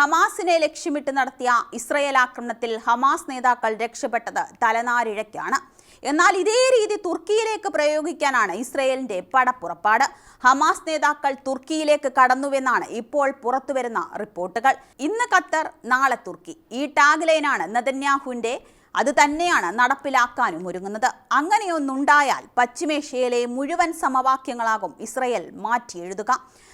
ഹമാസിനെ ലക്ഷ്യമിട്ട് നടത്തിയ ഇസ്രയേൽ ആക്രമണത്തിൽ ഹമാസ് നേതാക്കൾ രക്ഷപ്പെട്ടത് തലനാരിഴയ്ക്കാണ്. എന്നാൽ ഇതേ രീതി തുർക്കിയിലേക്ക് പ്രയോഗിക്കാനാണ് ഇസ്രയേലിന്റെ പടപ്പുറപ്പാട്. ഹമാസ് നേതാക്കൾ തുർക്കിയിലേക്ക് കടന്നുവെന്നാണ് ഇപ്പോൾ പുറത്തുവരുന്ന റിപ്പോർട്ടുകൾ. ഇന്ന് ഖത്തർ നാളെ തുർക്കി. ഈ ടാഗ് ലൈനാണ് നദന്യാഹുവിന്റെ അത് തന്നെയാണ് നടപ്പിലാക്കാനും ഒരുങ്ങുന്നത്. അങ്ങനെയൊന്നുണ്ടായാൽ പശ്ചിമേഷ്യയിലെ മുഴുവൻ സമവാക്യങ്ങളാകും ഇസ്രയേൽ മാറ്റിയെഴുതുക.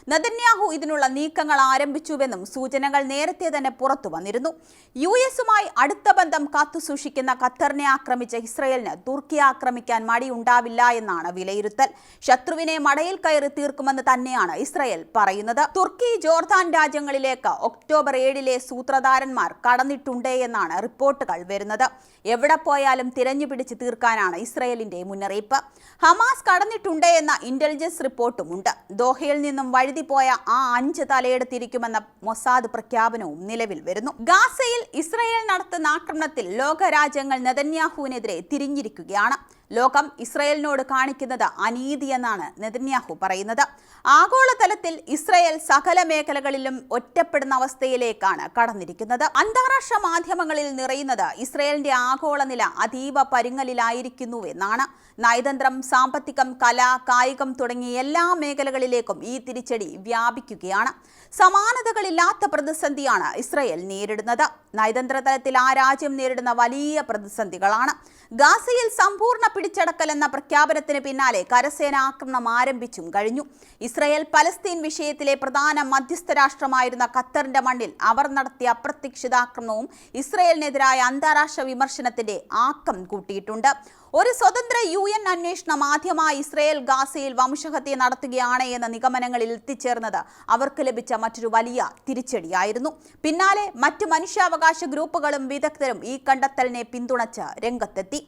നദന്യാഹു ഇതിനുള്ള നീക്കങ്ങൾ ആരംഭിച്ചുവെന്നും സൂചനകൾ നേരത്തെ തന്നെ പുറത്തു വന്നിരുന്നു. യു എസുമായി അടുത്ത ബന്ധം കാത്തുസൂക്ഷിക്കുന്ന ഖത്തറിനെ ആക്രമിച്ച ഇസ്രയേലിന് തുർക്കി ആക്രമിക്കാൻ മടിയുണ്ടാവില്ല എന്നാണ് വിലയിരുത്തൽ. ശത്രുവിനെ മടയിൽ കയറി തീർക്കുമെന്ന് തന്നെയാണ് ഇസ്രയേൽ പറയുന്നത്. തുർക്കി ജോർദാൻ രാജ്യങ്ങളിലേക്ക് ഒക്ടോബർ ഏഴിലെ സൂത്രധാരന്മാർ കടന്നിട്ടുണ്ടേ എന്നാണ് റിപ്പോർട്ടുകൾ വരുന്നത്. എവിടെ പോയാലും തിരഞ്ഞു പിടിച്ച് തീർക്കാനാണ് ഇസ്രയേലിന്റെ മുന്നറിയിപ്പ്. ഹമാസ് കടന്നിട്ടുണ്ട് എന്ന ഇന്റലിജൻസ് റിപ്പോർട്ടുമുണ്ട് ദോഹയിൽ നിന്നും വഴുതി പോയ ആ അഞ്ച് തലയെടുത്തിരിക്കുമെന്ന മൊസാദ് പ്രഖ്യാപനവും നിലവിൽ വരുന്നു. ഗാസയിൽ ഇസ്രയേൽ നടത്തുന്ന ആക്രമണത്തിൽ ലോകരാജ്യങ്ങൾ നെതന്യാഹുവിനെതിരെ തിരിഞ്ഞിരിക്കുകയാണ്. ലോകം ഇസ്രയേലിനോട് കാണിക്കുന്നത് അനീതിയെന്നാണ് നെതന്യാഹു പറയുന്നത്. ആഗോളതലത്തിൽ ഇസ്രയേൽ സകല മേഖലകളിലും ഒറ്റപ്പെടുന്ന അവസ്ഥയിലേക്കാണ് കടന്നിരിക്കുന്നത്. അന്താരാഷ്ട്ര മാധ്യമങ്ങളിൽ നിറയുന്നത് ഇസ്രയേലിന്റെ ആഗോള നില അതീവ പരുങ്ങലിലായിരിക്കുന്നുവെന്നാണ് നയതന്ത്രം സാമ്പത്തികം കല കായികം തുടങ്ങിയ എല്ലാ മേഖലകളിലേക്കും ഈ തിരിച്ചടി വ്യാപിക്കുകയാണ്. സമാനതകളില്ലാത്ത പ്രതിസന്ധിയാണ് ഇസ്രയേൽ നേരിടുന്നത്. നയതന്ത്ര തലത്തിൽ ആ രാജ്യം നേരിടുന്ന വലിയ പ്രതിസന്ധികളാണ്. ഗാസയിൽ സമ്പൂർണ പിടിച്ചടക്കൽ എന്ന പ്രഖ്യാപനത്തിന് പിന്നാലെ കരസേന ആക്രമണം ആരംഭിച്ചും കഴിഞ്ഞു. ഇസ്രയേൽ പലസ്തീൻ വിഷയത്തിലെ പ്രധാന മധ്യസ്ഥ രാഷ്ട്രമായിരുന്ന ഖത്തറിന്റെ മണ്ണിൽ അവർ നടത്തിയ അപ്രതീക്ഷിതാക്രമണവും ഇസ്രയേലിനെതിരായ അന്താരാഷ്ട്ര വിമർശനത്തിന്റെ ആക്കം കൂട്ടിയിട്ടുണ്ട്. ഒരു സ്വതന്ത്ര യു എൻ അന്വേഷണം ആദ്യമായി ഇസ്രയേൽ ഗാസയിൽ വംശഹത്യ നടത്തുകയാണ് എന്ന നിഗമനങ്ങളിൽ എത്തിച്ചേർന്നത്. അവർക്ക് ലഭിച്ച മറ്റൊരു വലിയ തിരിച്ചടിയായിരുന്നു. പിന്നാലെ മറ്റ് മനുഷ്യാവകാശ ഗ്രൂപ്പുകളും വിദഗ്ധരും ഈ കണ്ടെത്തലിനെ പിന്തുണച്ച് രംഗത്തെത്തി.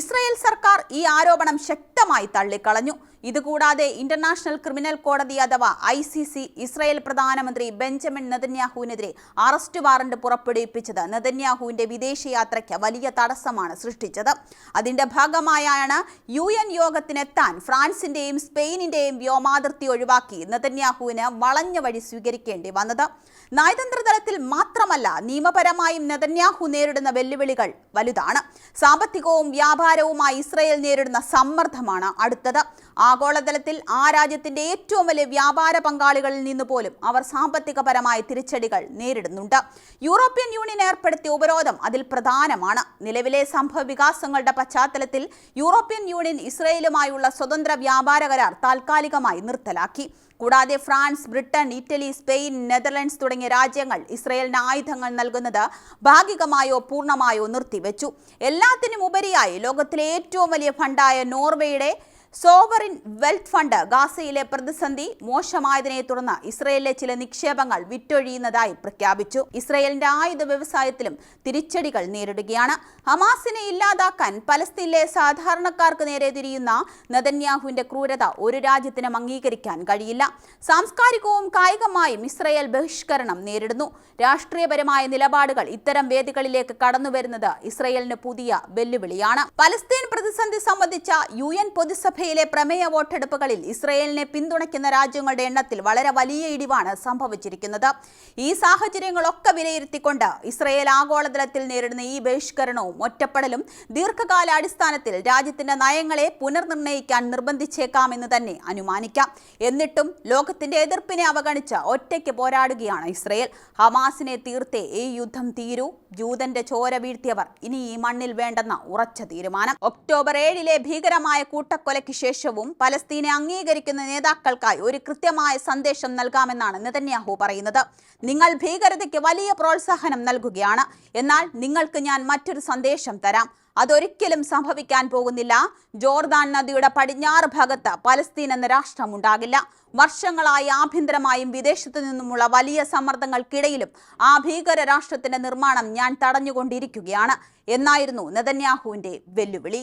ഇസ്രയേൽ സർക്കാർ ഈ ആരോപണം ശക്തമായി തള്ളിക്കളഞ്ഞു. ഇതുകൂടാതെ ഇന്റർനാഷണൽ ക്രിമിനൽ കോടതി അഥവാ ഐ സി സി ഇസ്രയേൽ പ്രധാനമന്ത്രി ബെഞ്ചമിൻ നെതന്യാഹുവിനെതിരെ അറസ്റ്റ് വാറന്റ് പുറപ്പെടുവിപ്പിച്ചത്. നെതന്യാഹുവിന്റെ വിദേശയാത്രയ്ക്ക് വലിയ തടസ്സമാണ് സൃഷ്ടിച്ചത്. അതിന്റെ ഭാഗമായാണ് യു എൻ യോഗത്തിനെത്താൻ ഫ്രാൻസിന്റെയും സ്പെയിനിന്റെയും വ്യോമാതിർത്തി ഒഴിവാക്കി നെതന്യാഹുവിന് വളഞ്ഞ വഴി സ്വീകരിക്കേണ്ടി വന്നത്. നയതന്ത്ര തലത്തിൽ മാത്രമല്ല നിയമപരമായും നെതന്യാഹു നേരിടുന്ന വെല്ലുവിളികൾ വലുതാണ്. സാമ്പത്തികവും വ്യാപാരവുമായി ഇസ്രയേൽ നേരിടുന്ന സമ്മർദ്ദമാണ് അടുത്തത്. ആഗോളതലത്തിൽ ആ രാജ്യത്തിന്റെ ഏറ്റവും വലിയ വ്യാപാര പങ്കാളികളിൽ നിന്ന് പോലും അവർ സാമ്പത്തികപരമായ തിരിച്ചടികൾ നേരിടുന്നുണ്ട്. യൂറോപ്യൻ യൂണിയൻ ഏർപ്പെടുത്തിയ ഉപരോധം അതിൽ പ്രധാനമാണ്. നിലവിലെ സംഭവ വികാസങ്ങളുടെ പശ്ചാത്തലത്തിൽ യൂറോപ്യൻ യൂണിയൻ ഇസ്രയേലുമായുള്ള സ്വതന്ത്ര വ്യാപാര കരാർ താൽക്കാലികമായി നിർത്തലാക്കി. കൂടാതെ France Britain Italy Spain Netherlands തുടങ്ങിയ രാജ്യങ്ങൾ ഇസ്രയേലിന് ആയുധങ്ങൾ നൽകുന്നത് ഭാഗികമായോ പൂർണമായോ നിർത്തിവെച്ചു. എല്ലാത്തിനും ഉപരിയായി ലോകത്തിലെ ഏറ്റവും വലിയ ഫണ്ടായ നോർവേയുടെ സോവറിൻ വെൽത്ത് ഫണ്ട് ഗാസയിലെ പ്രതിസന്ധി മോശമായതിനെ തുടർന്ന് ഇസ്രയേലിലെ ചില നിക്ഷേപങ്ങൾ വിറ്റൊഴിയുന്നതായി പ്രഖ്യാപിച്ചു. ഇസ്രയേലിന്റെ ആയുധ വ്യവസായത്തിലും തിരിച്ചടികൾ നേരിടുകയാണ്. ഹമാസിനെ ഇല്ലാതാക്കാൻ പലസ്തീനിലെ സാധാരണക്കാർക്ക് നേരെ തിരിയുന്ന നദന്യാഹുവിന്റെ ക്രൂരത ഒരു രാജ്യത്തിനും അംഗീകരിക്കാൻ കഴിയില്ല. സാംസ്കാരികവും കായികമായും ഇസ്രയേൽ ബഹിഷ്കരണം നേരിടുന്നു. രാഷ്ട്രീയപരമായ നിലപാടുകൾ ഇത്തരം വേദികളിലേക്ക് കടന്നു വരുന്നത് ഇസ്രയേലിന് പുതിയ വെല്ലുവിളിയാണ്. പലസ്തീൻ പ്രതിസന്ധി സംബന്ധിച്ച യു എൻ പൊതുസഭയിലെ പ്രമേയ വോട്ടെടുപ്പുകളിൽ ഇസ്രയേലിനെ പിന്തുണയ്ക്കുന്ന രാജ്യങ്ങളുടെ എണ്ണത്തിൽ വളരെ വലിയ ഇടിവാണ് സംഭവിച്ചിരിക്കുന്നത്. ഈ സാഹചര്യങ്ങളൊക്കെ വിലയിരുത്തിക്കൊണ്ട് ഇസ്രയേൽ ആഗോളതലത്തിൽ നേരിടുന്ന ഈ ബഹിഷ്കരണവും ഒറ്റപ്പെടലും ദീർഘകാലാടിസ്ഥാനത്തിൽ രാജ്യത്തിന്റെ നയങ്ങളെ പുനർനിർണയിക്കാൻ നിർബന്ധിച്ചേക്കാമെന്ന് തന്നെ അനുമാനിക്കാം. എന്നിട്ടും ലോകത്തിന്റെ എതിർപ്പിനെ അവഗണിച്ച് ഒറ്റയ്ക്ക് പോരാടുകയാണ് ഇസ്രയേൽ. ഹമാസിനെ തീർത്തേ ഈ യുദ്ധം തീരൂ. ജൂതന്റെ ചോര വീഴ്ത്തിയവർ ഇനി ഈ മണ്ണിൽ വേണ്ടെന്ന ഉറച്ച തീരുമാനം. ഒക്ടോബർ ഏഴിലെ ഭീകരമായ കൂട്ടക്കൊലയ്ക്ക് ശേഷവും പലസ്തീനെ അംഗീകരിക്കുന്ന നേതാക്കൾക്കായി ഒരു കൃത്യമായ സന്ദേശം നൽകാമെന്നാണ് നെതന്യാഹു പറയുന്നത്. നിങ്ങൾ ഭീകരതയ്ക്ക് വലിയ പ്രോത്സാഹനം നൽകുകയാണ്. എന്നാൽ നിങ്ങൾക്ക് ഞാൻ മറ്റൊരു സന്ദേശം തരാം. അതൊരിക്കലും സംഭവിക്കാൻ പോകുന്നില്ല. ജോർദാൻ നദിയുടെ പടിഞ്ഞാറ് ഭാഗത്ത് പലസ്തീൻ എന്ന രാഷ്ട്രം ഉണ്ടാകില്ല. വർഷങ്ങളായി ആഭ്യന്തരമായും വിദേശത്തു നിന്നുമുള്ള വലിയ സമ്മർദ്ദങ്ങൾക്കിടയിലും ആ ഭീകര രാഷ്ട്രത്തിന്റെ നിർമ്മാണം ഞാൻ തടഞ്ഞുകൊണ്ടിരിക്കുകയാണ്. എന്നായിരുന്നു നെതന്യാഹുവിന്റെ വെല്ലുവിളി.